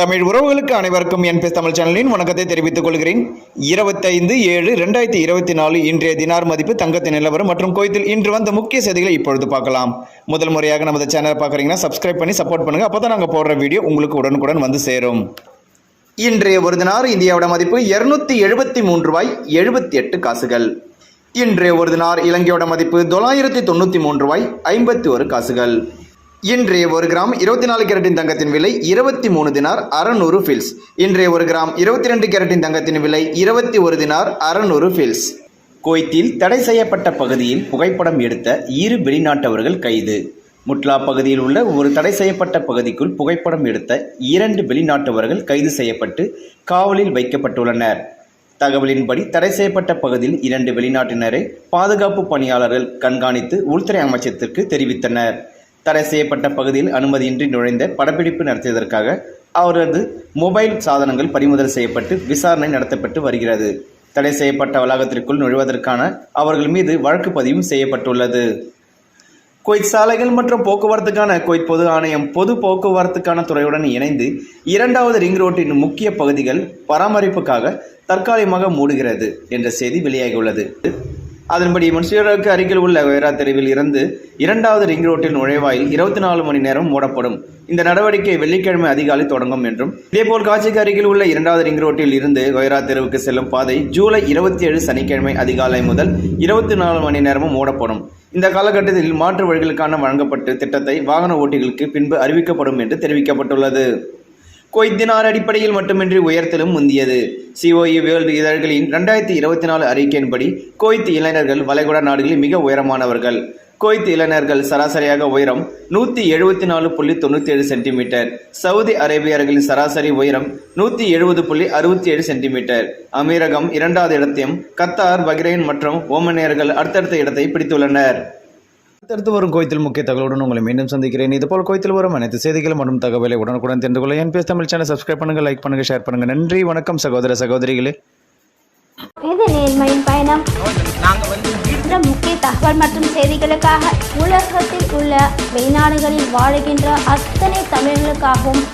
தமிழ் உறவுகளுக்கு அனைவருக்கும் என் தமிழ் சேனலின் வணக்கத்தை தெரிவித்துக் கொள்கிறேன். இருபத்தைந்து ஏழு ரெண்டாயிரத்தி இருபத்தி நாலு இன்றைய தினார் மதிப்பு தங்கத்தின் நிலவரம் மற்றும் கோயத்தில் இன்று வந்த முக்கிய செய்திகளை இப்பொழுது பார்க்கலாம். முதல் முறையாக நமது சேனலை பார்க்குறீங்கன்னா சப்ஸ்கிரைப் பண்ணி சப்போர்ட் பண்ணுங்கள் அப்போ தான் நாங்கள் போடுற வீடியோ உங்களுக்கு உடனுக்குடன் வந்து சேரும். இன்றைய ஒரு தினார் இந்தியாவோட மதிப்பு இருநூத்தி எழுபத்தி மூன்று ரூபாய் எழுபத்தி எட்டு காசுகள். இன்றைய ஒரு தினார் இலங்கையோட மதிப்பு தொள்ளாயிரத்தி தொண்ணூற்றி மூன்று ரூபாய் ஐம்பத்தி ஒரு காசுகள். இன்றைய ஒரு கிராம் இருபத்தி நாலு கேரட்டின் தங்கத்தின் விலை இருபத்தி மூணு தினார் அறநூறு ஃபில்ஸ் இன்றைய ஒரு கிராம் இருபத்தி ரெண்டு கேரட்டின் தங்கத்தின் விலை இருபத்தி ஒரு தினார் அறநூறு ஃபில்ஸ் குவைத்தில் தடை செய்யப்பட்ட பகுதியில் புகைப்படம் எடுத்த இரு வெளிநாட்டவர்கள் கைது. முட்லா பகுதியில் உள்ள ஒரு தடை செய்யப்பட்ட பகுதிக்குள் புகைப்படம் எடுத்த இரண்டு வெளிநாட்டவர்கள் கைது செய்யப்பட்டு காவலில் வைக்கப்பட்டுள்ளனர். தகவலின்படி தடை செய்யப்பட்ட பகுதியில் இரண்டு வெளிநாட்டினரை பாதுகாப்பு பணியாளர்கள் கண்காணித்து உள்துறை அமைச்சத்திற்கு தெரிவித்தனர். தடை செய்யப்பட்ட பகுதியில் அனுமதியின்றி நுழைந்த படப்பிடிப்பு நடத்தியதற்காக அவரது மொபைல் சாதனங்கள் பறிமுதல் செய்யப்பட்டு விசாரணை நடத்தப்பட்டு வருகிறது. தடை செய்யப்பட்ட வளாகத்திற்குள் நுழைவதற்கான அவர்கள் மீது வழக்கு பதிவும் செய்யப்பட்டுள்ளது. கொய்த் சாலைகள் மற்றும் போக்குவரத்துக்கான கொய்த் பொது ஆணையம் பொது போக்குவரத்துக்கான துறையுடன் இணைந்து இரண்டாவது ரிங் ரோட்டின் முக்கிய பகுதிகள் பராமரிப்புக்காக தற்காலிகமாக மூடுகிறது என்ற செய்தி வெளியாகியுள்ளது. அதன்படி முன்சியருக்கு அருகில் உள்ள வேரா தெருவில் இருந்து இரண்டாவது ரிங் ரோட்டில் நுழைவாயில் இருபத்தி நாலு மணி நேரம் மூடப்படும். இந்த நடவடிக்கை வெள்ளிக்கிழமை அதிகாலை தொடங்கும் என்றும் இதேபோல் காட்சிக்கு அருகில் உள்ள இரண்டாவது ரிங் ரோட்டில் இருந்து கொயரா தெருவுக்கு செல்லும் பாதை ஜூலை இருபத்தி ஏழு சனிக்கிழமை அதிகாலை முதல் இருபத்தி நாலு மணி நேரமும் மூடப்படும். இந்த காலகட்டத்தில் மாற்று வழிகளுக்கான வழங்கப்பட்டு திட்டத்தை வாகன ஓட்டிகளுக்கு பின்பு அறிவிக்கப்படும் என்று தெரிவிக்கப்பட்டுள்ளது. குவைத் அடிப்படையில் மட்டுமின்றி உயரத்திலும் முந்தியது. சிஓஇ வேர்ல்டு இதழ்களின் ரெண்டாயிரத்தி இருபத்தி நாலு அறிக்கையின்படி குவைத் இளைஞர்கள் வளைகுடா நாடுகளில் மிக உயரமானவர்கள். குவைத் இளைஞர்கள் சராசரியாக உயரம் நூற்றி எழுபத்தி நாலு புள்ளி தொண்ணூற்றி ஏழு சென்டிமீட்டர். சவுதி அரேபியர்களின் சராசரி உயரம் நூற்றி எழுபது புள்ளி அறுபத்தி ஏழு சென்டிமீட்டர். அமீரகம் இரண்டாவது இடத்தையும் கத்தார் பஹ்ரைன் மற்றும் ஓமனியர்கள் அடுத்தடுத்த இடத்தை பிடித்துள்ளனர். அடுத்து வரும் கோயத்தில் முக்கிய தகவலுடன் உங்களை மீண்டும் சந்திக்கிறேன். இதுபோல் கோயத்தில் வரும் அனைத்து செய்திகள் மற்றும் தகவலை உடனுக்குடன் தெரிந்து கொள்ள என் பேஸ் தமிழ் சேனல் சப்ஸ்கிரைப் பண்ணுங்க லைக் பண்ணுங்க ஷேர் பண்ணுங்க. நன்றி வணக்கம் சகோதர சகோதரிகளே. இது நேர்மையின் பயணம். என்ற முக்கிய தகவல் மற்றும் செய்திகளுக்காக உலகத்தில் உள்ள வெளிநாடுகளில் வாழுகின்ற அத்தனை தமிழர்களுக்காகவும்